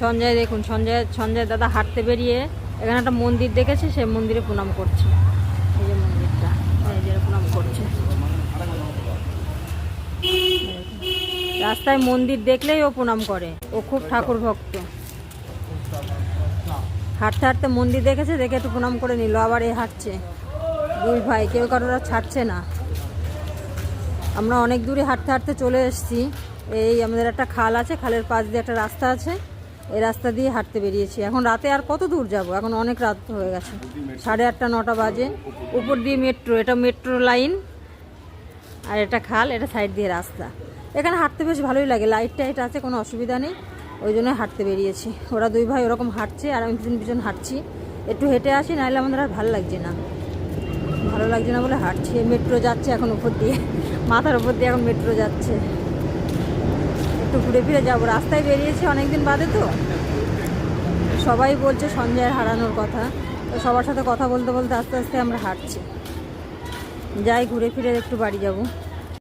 সঞ্জয়, দেখুন, সঞ্জয় সঞ্জয় দাদা হাঁটতে বেরিয়ে এখানে একটা মন্দির দেখেছে, সে মন্দিরে প্রণাম করছে। এই যে মন্দিরটা, এই প্রণাম করছে। রাস্তায় মন্দির দেখলেই ও প্রণাম করে। ও খুব ঠাকুর ভক্ত। হাঁটতে হাঁটতে মন্দির দেখেছে, দেখে একটু প্রণাম করে নিল, আবার এ হাঁটছে। দুই ভাই, কেউ কারোর ছাড়ছে না। আমরা অনেক দূরে হাঁটতে হাঁটতে চলে এসেছি। এই আমাদের একটা খাল আছে, খালের পাশ দিয়ে একটা রাস্তা আছে। এই রাস্তা দিয়ে হাঁটতে বেরিয়েছি। এখন রাতে আর কত দূর যাব? এখন অনেক রাত হয়ে গেছে। সাড়ে আটটা, নটা বাজে। উপর দিয়ে মেট্রো, এটা মেট্রো লাইন। আর এটা খাল, এটা সাইড দিয়ে রাস্তা। এখানে হাঁটতে বেশ ভালোই লাগে। লাইট টাইট আছে, কোনো অসুবিধা নেই। ওই জন্য হাঁটতে বেরিয়েছি। ওরা দুই ভাই ওরকম হাঁটছে, আর আমি পিছন পিছন হাঁটছি। একটু হেঁটে আসি, নাহলে আমাদের আর ভালো লাগছে না। ভালো লাগছে না বলে হাঁটছি। মেট্রো যাচ্ছে এখন উপর দিয়ে। মাথার উপর দিয়ে এখন মেট্রো যাচ্ছে। একটু ঘুরে ফিরে যাব। রাস্তায় বেরিয়েছি অনেকদিন বাদে তো। সবাই বলছে সঞ্জয়ের হারানোর কথা। তো সবার সাথে কথা বলতে বলতে আস্তে আস্তে আমরা হাঁটছি। যাই ঘুরে ফিরে একটু বাড়ি যাব।